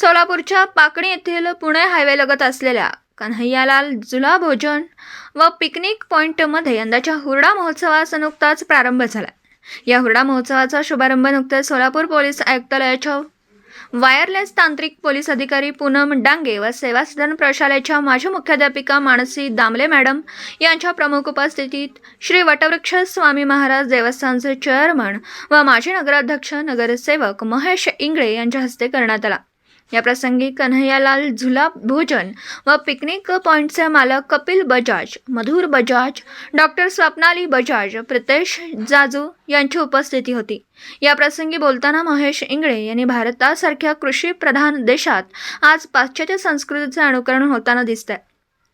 सोलापूरच्या पाकणी येथील पुणे हायवेलगत असलेल्या कन्हैयालाल जुला भोजन व पिकनिक पॉईंटमध्ये यंदाच्या हुरडा महोत्सवास नुकताच प्रारंभ झाला. या हुरडा महोत्सवाचा शुभारंभ नुकताच सोलापूर पोलीस आयुक्तालयाच्या वायरलेस तांत्रिक पोलीस अधिकारी पूनम डांगे व सेवा सदन प्रशालेच्या माजी मुख्याध्यापिका मानसी दामले मॅडम यांच्या प्रमुख उपस्थितीत श्री वटवृक्ष स्वामी महाराज देवस्थानचे चेअरमन व माजी नगराध्यक्ष नगरसेवक महेश इंगळे यांच्या हस्ते करण्यात आला. या प्रसंगी कन्हैयालाल झुला भोजन व पिकनिक पॉईंटचे मालक कपिल बजाज मधुर बजाज डॉक्टर स्वप्नाली बजाज प्रितेश जाजू यांची उपस्थिती होती. या प्रसंगी बोलताना महेश इंगळे यांनी भारतासारख्या कृषी प्रधान देशात आज पाश्चात्य संस्कृतीचे अनुकरण होताना दिसतंय.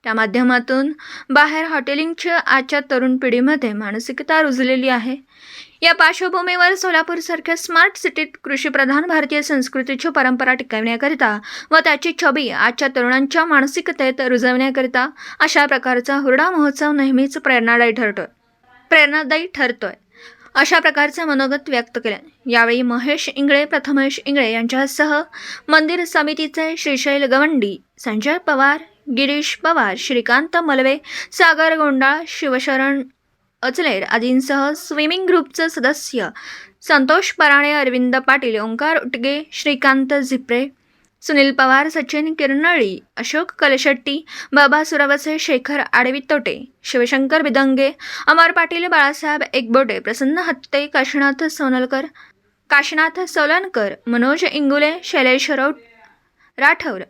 त्या माध्यमातून बाहेर हॉटेलिंगच्या आजच्या तरुण पिढीमध्ये मानसिकता रुजलेली आहे. या पार्श्वभूमीवर सोलापूरसारख्या स्मार्ट सिटीत कृषीप्रधान भारतीय संस्कृतीची परंपरा टिकवण्याकरिता व त्याची छबी आजच्या तरुणांच्या मानसिकतेत रुजवण्याकरिता अशा प्रकारचा हुरडा महोत्सव नेहमीच प्रेरणादायी ठरतोय. प्रेरणादायी ठरतोय. अशा प्रकारचे मनोगत व्यक्त केले यावेळी महेश इंगळे प्रथमेश इंगळे यांच्यासह मंदिर समितीचे श्रीशैल गवंडी संजय पवार गिरीश पवार श्रीकांत मलवे सागर गोंडाळ शिवशरण अचलेर आदींसह स्विमिंग ग्रुपचे सदस्य संतोष पराणे अरविंद पाटील ओंकार उटगे श्रीकांत झिप्रे सुनील पवार सचिन किरनळी अशोक कलशेट्टी बाबा सुरवसे शेखर आडवी तोटे शिवशंकर बिदंगे अमर पाटील बाळासाहेब एकबोटे प्रसन्न हत्ते काशीनाथ सोनलकर काशीनाथ सोलनकर मनोज इंगुले शैलेश रौट राठौर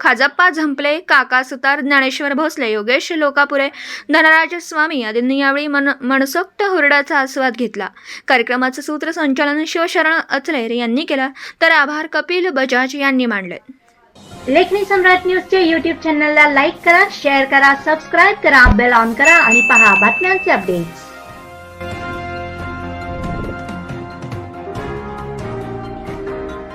खाजप्पा झंपले काका सुतार ज्ञानेश्वर भोसले योगेश लोकापुरे धनराज स्वामी आदींनी यावेळी मन मनसोक्त हुरड्याचा आस्वाद घेतला. कार्यक्रमाचं सूत्रसंचालन शिवशरण अचलेर यांनी केलं. तर आभार कपिल बजाज यांनी मांडले. लेखनी सम्राट न्यूजच्या युट्यूब चॅनलला लाईक करा शेअर करा सबस्क्राईब करा बेल ऑन करा आणि पहा बातम्यांचे अपडेट्स